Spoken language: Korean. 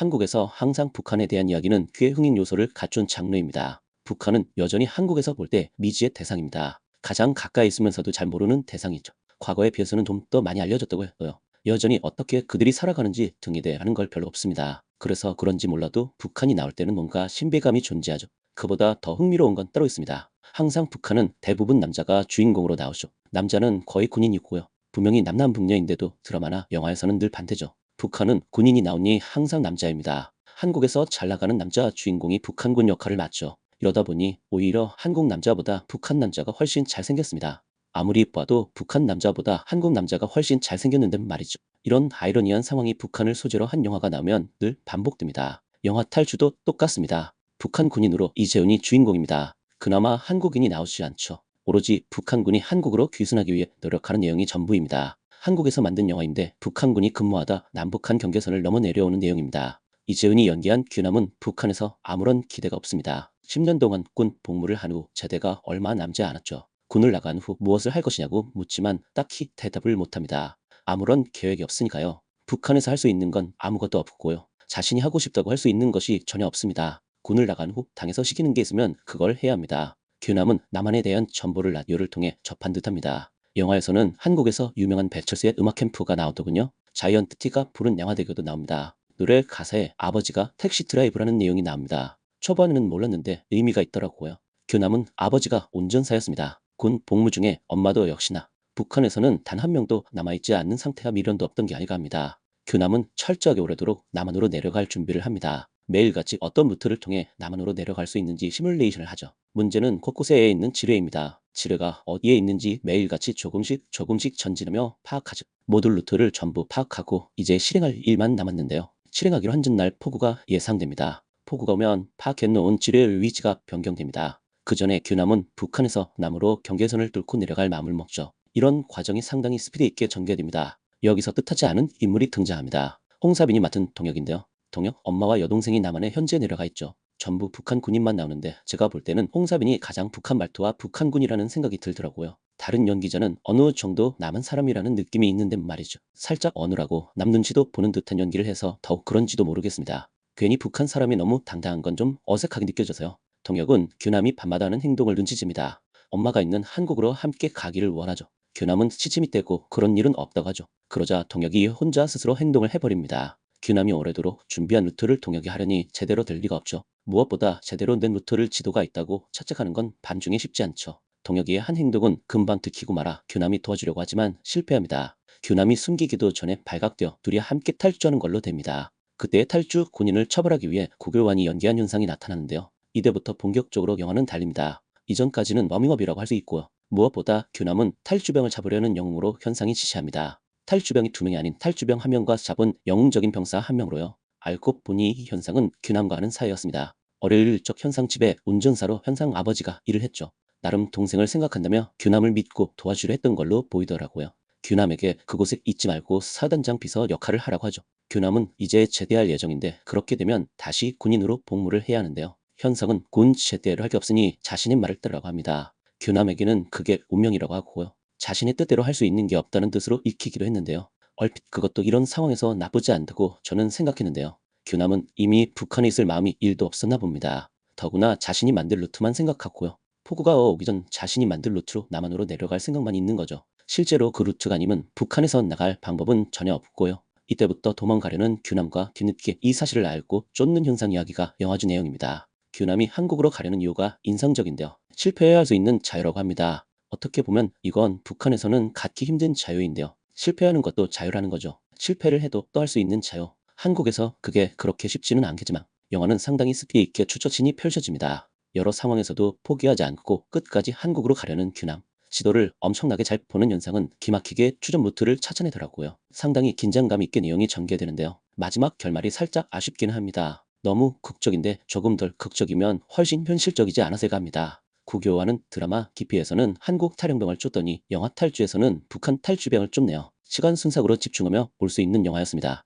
한국에서 항상 북한에 대한 이야기는 꽤 흥행 요소를 갖춘 장르입니다. 북한은 여전히 한국에서 볼 때 미지의 대상입니다. 가장 가까이 있으면서도 잘 모르는 대상이죠. 과거에 비해서는 좀 더 많이 알려졌다고 해요. 여전히 어떻게 그들이 살아가는지 등에 대하는 걸 별로 없습니다. 그래서 그런지 몰라도 북한이 나올 때는 뭔가 신비감이 존재하죠. 그보다 더 흥미로운 건 따로 있습니다. 항상 북한은 대부분 남자가 주인공으로 나오죠. 남자는 거의 군인이고요. 분명히 남남북녀인데도 드라마나 영화에서는 늘 반대죠. 북한은 군인이 나오니 항상 남자입니다. 한국에서 잘 나가는 남자 주인공이 북한군 역할을 맡죠. 이러다 보니 오히려 한국 남자보다 북한 남자가 훨씬 잘생겼습니다. 아무리 봐도 북한 남자보다 한국 남자가 훨씬 잘생겼는데 말이죠. 이런 아이러니한 상황이 북한을 소재로 한 영화가 나오면 늘 반복됩니다. 영화 탈주도 똑같습니다. 북한 군인으로 이재훈이 주인공입니다. 그나마 한국인이 나오지 않죠. 오로지 북한군이 한국으로 귀순하기 위해 노력하는 내용이 전부입니다. 한국에서 만든 영화인데 북한군이 근무하다 남북한 경계선을 넘어 내려오는 내용입니다. 이재훈이 연기한 귀남은 북한에서 아무런 기대가 없습니다. 10년 동안 군 복무를 한 후 제대가 얼마 남지 않았죠. 군을 나간 후 무엇을 할 것이냐고 묻지만 딱히 대답을 못합니다. 아무런 계획이 없으니까요. 북한에서 할 수 있는 건 아무것도 없고요. 자신이 하고 싶다고 할 수 있는 것이 전혀 없습니다. 군을 나간 후 당에서 시키는 게 있으면 그걸 해야 합니다. 귀남은 남한에 대한 정보를 라디오를 통해 접한 듯합니다. 영화에서는 한국에서 유명한 배철수의 음악 캠프가 나오더군요. 자이언트 티가 부른 양화대교도 나옵니다. 노래 가사에 아버지가 택시 드라이브라는 내용이 나옵니다. 초반에는 몰랐는데 의미가 있더라고요. 교남은 아버지가 운전사였습니다. 군 복무 중에 엄마도 역시나 북한에서는 단 한 명도 남아있지 않는 상태가 미련도 없던 게 아닌가 합니다. 교남은 철저하게 오래도록 남한으로 내려갈 준비를 합니다. 매일같이 어떤 루트를 통해 남한으로 내려갈 수 있는지 시뮬레이션을 하죠. 문제는 곳곳에 있는 지뢰입니다. 지뢰가 어디에 있는지 매일같이 조금씩 조금씩 전진하며 파악하죠. 모든 루트를 전부 파악하고 이제 실행할 일만 남았는데요. 실행하기로 한 전날 폭우가 예상됩니다. 폭우가 오면 파악해놓은 지뢰의 위치가 변경됩니다. 그 전에 규남은 북한에서 남으로 경계선을 뚫고 내려갈 마음을 먹죠. 이런 과정이 상당히 스피드 있게 전개됩니다. 여기서 뜻하지 않은 인물이 등장합니다. 홍사빈이 맡은 동혁인데요. 동혁 엄마와 여동생이 남한에 현재 내려가 있죠. 전부 북한 군인만 나오는데 제가 볼 때는 홍사빈이 가장 북한 말투와 북한군이라는 생각이 들더라고요. 다른 연기자는 어느 정도 남은 사람이라는 느낌이 있는데 말이죠. 살짝 어느라고 남 눈치도 보는 듯한 연기를 해서 더욱 그런지도 모르겠습니다. 괜히 북한 사람이 너무 당당한 건 좀 어색하게 느껴져서요. 동혁은 규남이 밤마다 하는 행동을 눈치챕니다. 엄마가 있는 한국으로 함께 가기를 원하죠. 규남은 시침이 떼고 그런 일은 없다고 하죠. 그러자 동혁이 혼자 스스로 행동을 해버립니다. 규남이 오래도록 준비한 루트를 동혁이 하려니 제대로 될 리가 없죠. 무엇보다 제대로 된 루트를 지도가 있다고 착착하는 건 반중에 쉽지 않죠. 동혁이의 한 행동은 금방 들키고 말아 규남이 도와주려고 하지만 실패합니다. 규남이 숨기기도 전에 발각되어 둘이 함께 탈주하는 걸로 됩니다. 그때 탈주 군인을 처벌하기 위해 구교환이 연기한 현상이 나타나는데요. 이때부터 본격적으로 영화는 달립니다. 이전까지는 워밍업이라고 할 수 있고요. 무엇보다 규남은 탈주병을 잡으려는 영웅으로 현상이 지시합니다. 탈주병이 두 명이 아닌 탈주병 한 명과 잡은 영웅적인 병사 한 명으로요. 알고 보니 이 현상은 규남과 하는 사이였습니다. 어릴 적 현상 집에 운전사로 현상 아버지가 일을 했죠. 나름 동생을 생각한다며 규남을 믿고 도와주려 했던 걸로 보이더라고요. 규남에게 그곳에 있지 말고 사단장 비서 역할을 하라고 하죠. 규남은 이제 제대할 예정인데 그렇게 되면 다시 군인으로 복무를 해야 하는데요. 현상은 군 제대로 할게 없으니 자신의 말을 따르라고 합니다. 규남에게는 그게 운명이라고 하고요. 자신의 뜻대로 할 수 있는 게 없다는 뜻으로 익히기도 했는데요. 얼핏 그것도 이런 상황에서 나쁘지 않다고 저는 생각했는데요. 규남은 이미 북한에 있을 마음이 일도 없었나 봅니다. 더구나 자신이 만들 루트만 생각하고요. 폭우가 오기 전 자신이 만들 루트로 남한으로 내려갈 생각만 있는 거죠. 실제로 그 루트가 아니면 북한에서 나갈 방법은 전혀 없고요. 이때부터 도망가려는 규남과 뒤늦게 이 사실을 알고 쫓는 현상 이야기가 영화 주 내용입니다. 규남이 한국으로 가려는 이유가 인상적인데요. 실패해야 할 수 있는 자유라고 합니다. 어떻게 보면 이건 북한에서는 갖기 힘든 자유인데요. 실패하는 것도 자유라는 거죠. 실패를 해도 또 할 수 있는 자유. 한국에서 그게 그렇게 쉽지는 않겠지만 영화는 상당히 스피 있게 추천신이 펼쳐집니다. 여러 상황에서도 포기하지 않고 끝까지 한국으로 가려는 규남. 지도를 엄청나게 잘 보는 현상은 기막히게 추전 루트를 찾아내더라고요. 상당히 긴장감 있게 내용이 전개되는데요. 마지막 결말이 살짝 아쉽기는 합니다. 너무 극적인데 조금 덜 극적이면 훨씬 현실적이지 않았을까 합니다. 구교와는 드라마 기피에서는 한국 탈영병을 쫓더니 영화 탈주에서는 북한 탈주병을 쫓네요. 시간 순삭으로 집중하며 볼 수 있는 영화였습니다.